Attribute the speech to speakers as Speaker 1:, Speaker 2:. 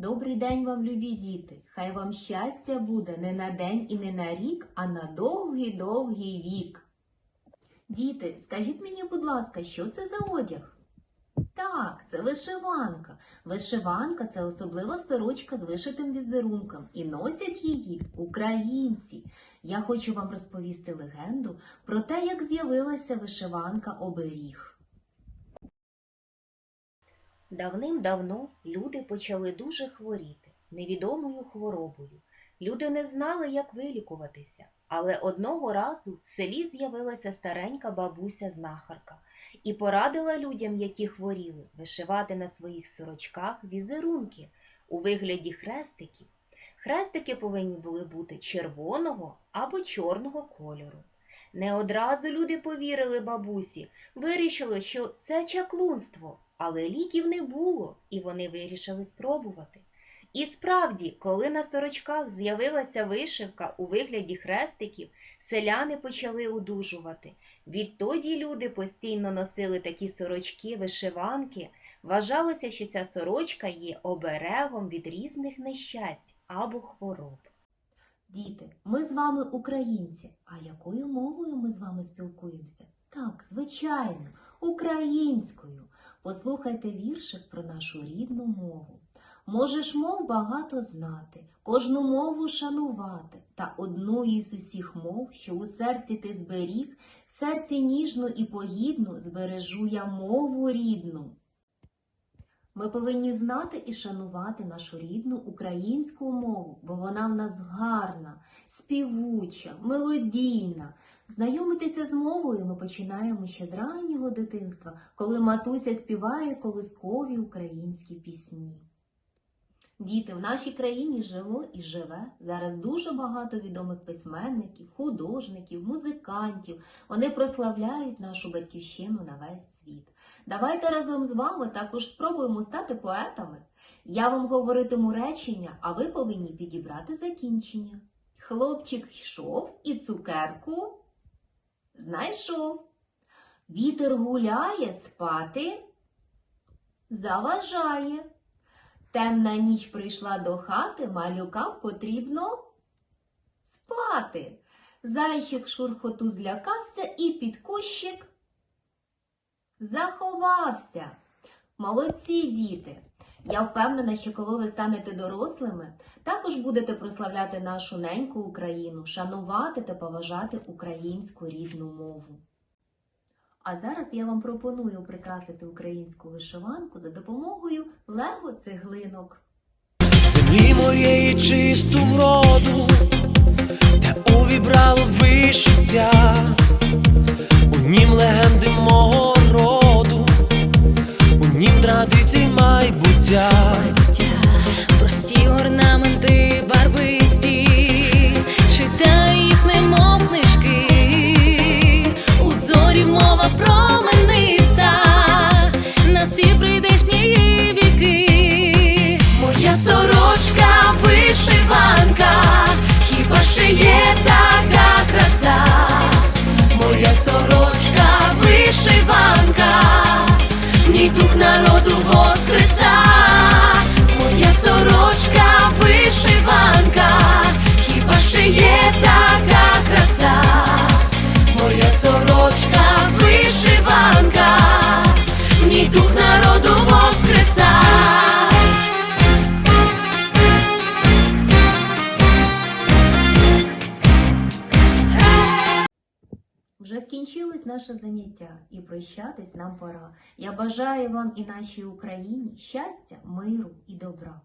Speaker 1: Добрий день вам, любі діти! Хай вам щастя буде не на день і не на рік, а на довгий-довгий вік. Діти, скажіть мені, будь ласка, що це за одяг? Так, це вишиванка. Вишиванка це особлива сорочка з вишитим візерунком, і носять її українці. Я хочу вам розповісти легенду про те, як з'явилася вишиванка оберіг. Давним-давно люди почали дуже хворіти невідомою хворобою. Люди не знали, як вилікуватися, але одного разу в селі з'явилася старенька бабуся-знахарка і порадила людям, які хворіли, вишивати на своїх сорочках візерунки у вигляді хрестиків. Хрестики повинні були бути червоного або чорного кольору. Не одразу люди повірили бабусі, вирішили, що це чаклунство, але ліків не було, і вони вирішили спробувати. І справді, коли на сорочках з'явилася вишивка у вигляді хрестиків, селяни почали одужувати. Відтоді люди постійно носили такі сорочки, вишиванки. Вважалося, що ця сорочка є оберегом від різних нещасть або хвороб. Діти, ми з вами українці. А якою мовою ми з вами спілкуємося? Так, звичайно, українською. Послухайте віршик про нашу рідну мову. Можеш мов багато знати, кожну мову шанувати, та одну із усіх мов, що у серці ти зберіг, в серці ніжну і погідну збережу я мову рідну. Ми повинні знати і шанувати нашу рідну українську мову, бо вона в нас гарна, співуча, мелодійна. Знайомитися з мовою ми починаємо ще з раннього дитинства, коли матуся співає колискові українські пісні. Діти, в нашій країні жило і живе зараз дуже багато відомих письменників, художників, музикантів. Вони прославляють нашу батьківщину на весь світ. Давайте разом з вами також спробуємо стати поетами. Я вам говоритиму речення, а ви повинні підібрати закінчення. Хлопчик йшов і цукерку знайшов. Вітер гуляє спати, заважає. Темна ніч прийшла до хати, малюкам потрібно спати. Зайчик шурхоту злякався і під кущик заховався. Молодці діти! Я впевнена, що коли ви станете дорослими, також будете прославляти нашу неньку Україну, шанувати та поважати українську рідну мову. А зараз я вам пропоную прикрасити українську вишиванку за допомогою лего цеглинок.
Speaker 2: землі моєї чисту вроду, де увібрало вишиття, традицій майбуття.
Speaker 3: Прості орнаменти
Speaker 1: Вже скінчилось наше заняття і прощатись нам пора. Я бажаю вам і нашій Україні щастя, миру і добра.